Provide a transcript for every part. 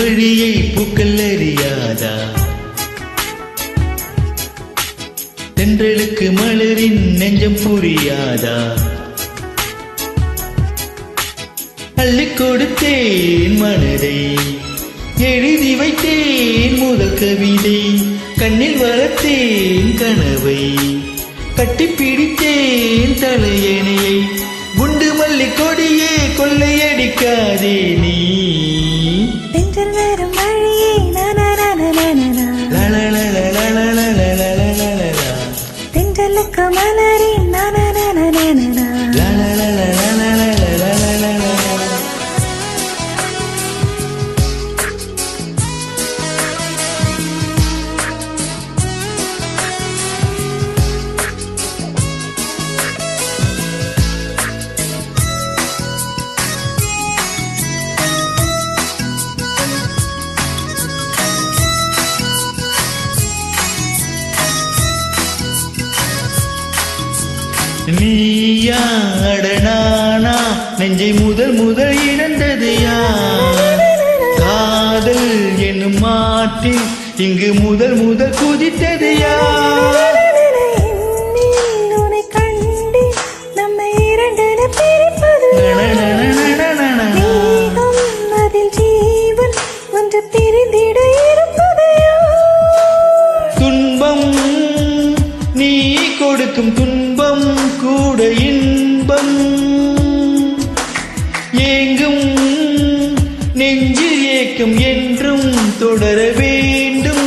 வழியை பூக்கள் அறியாதா தென்றலுக்கு மலரின் நெஞ்சம் புரியாதா? அள்ளி கொடுத்தேன் மனதை எழுதி வைத்தேன் முதல் கவிதை கண்ணில் வளர்த்தேன் கனவை கட்டி பிடித்தேன் தலையணையை. குண்டு மல்லி கொடியே கொள்ளையடிக்காதே நீ. Internet. நீயாடனானா? நெஞ்சை முதல் முதல் இழந்தது யார்? காதல் என்னும் மாட்டில் இங்கு முதல் முதல் குதித்தது அந்த இன்பம் ஏங்கும் நெஞ்சு ஏக்கம் என்றும் தொடர வேண்டும்.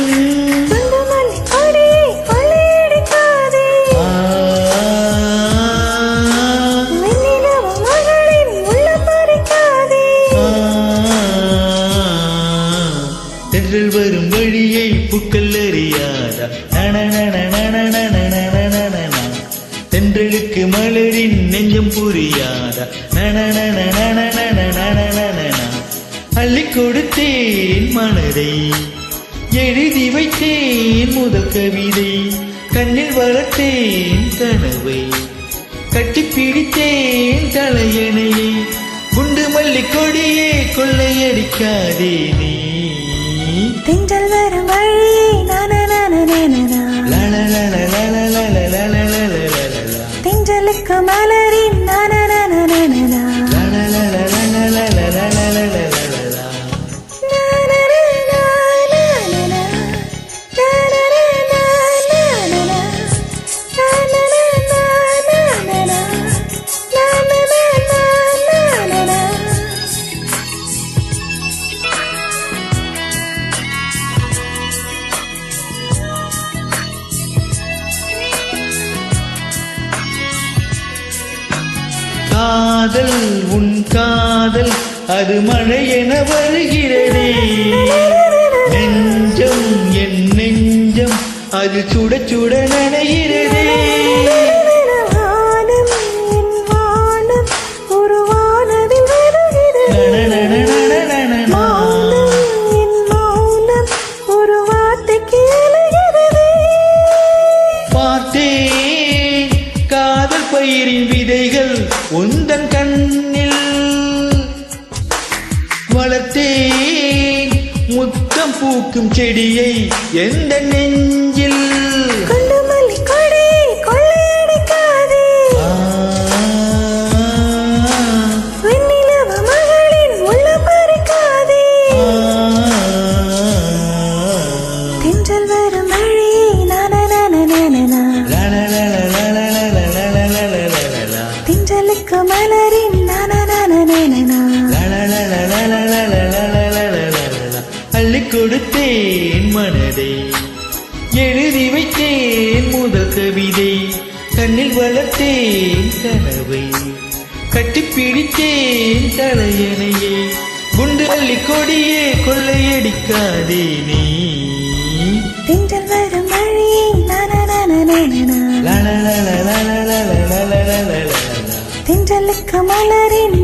வரும் வழியை புக்கள் தென்றலுக்கு மலரின் நெஞ்சம் புரியாதா நன நன நன நன நன நன அள்ளி கொடுத்தேன் மனதை எழுதி வைத்தேன் முதல் கவிதை கண்ணில் வளர்த்தேன் கனவை கட்டி பிடித்தேன் தலையணையை குண்டு மல்லி கொடியே கொள்ளையடிக்காதே நீ தென்றல் வரும் வழியே நன நன நன la la കമലേ காதல் உன் காதல் அது மழை என வருகிறதே. நெஞ்சம் என் நெஞ்சம் அது சுட சுட நனைகிறே வளர்த்தேன். முத்தம் பூக்கும் செடியை எந்த நெஞ்சில் அள்ளி கொடுத்தேன் மனதை. எழுதி வைத்தேன் முதல் கவிதை. கண்ணில் வளர்த்தேன் கனவை. கட்டிப்பிடித்தேன் தலையணையே. குண்டு அள்ளி கொடியே கொள்ளையடிக்காதே நீ. திங்கள் வரும் வழியை திங்களுக்கு மலரின்